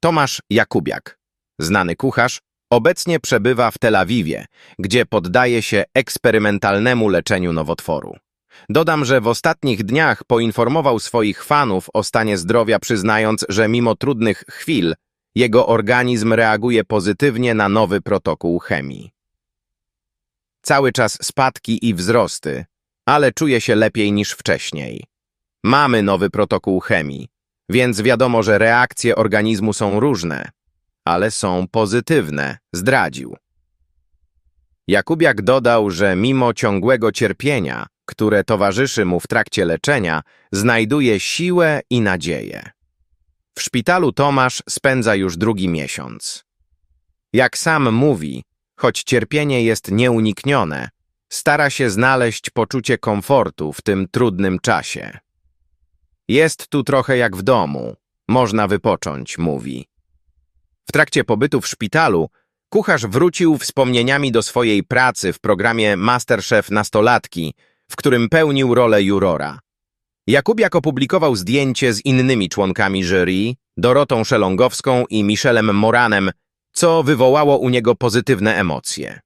Tomasz Jakubiak, znany kucharz, obecnie przebywa w Tel Awiwie, gdzie poddaje się eksperymentalnemu leczeniu nowotworu. Dodam, że w ostatnich dniach poinformował swoich fanów o stanie zdrowia, przyznając, że mimo trudnych chwil jego organizm reaguje pozytywnie na nowy protokół chemii. Cały czas spadki i wzrosty, ale czuje się lepiej niż wcześniej. Mamy nowy protokół chemii, więc wiadomo, że reakcje organizmu są różne, ale są pozytywne, zdradził. Jakubiak dodał, że mimo ciągłego cierpienia, które towarzyszy mu w trakcie leczenia, znajduje siłę i nadzieję. W szpitalu Tomasz spędza już drugi miesiąc. Jak sam mówi, choć cierpienie jest nieuniknione, stara się znaleźć poczucie komfortu w tym trudnym czasie. Jest tu trochę jak w domu, można wypocząć, mówi. W trakcie pobytu w szpitalu kucharz wrócił wspomnieniami do swojej pracy w programie Masterchef Nastolatki, w którym pełnił rolę jurora. Jakubiak opublikował zdjęcie z innymi członkami jury, Dorotą Szelongowską i Michelem Moranem, co wywołało u niego pozytywne emocje.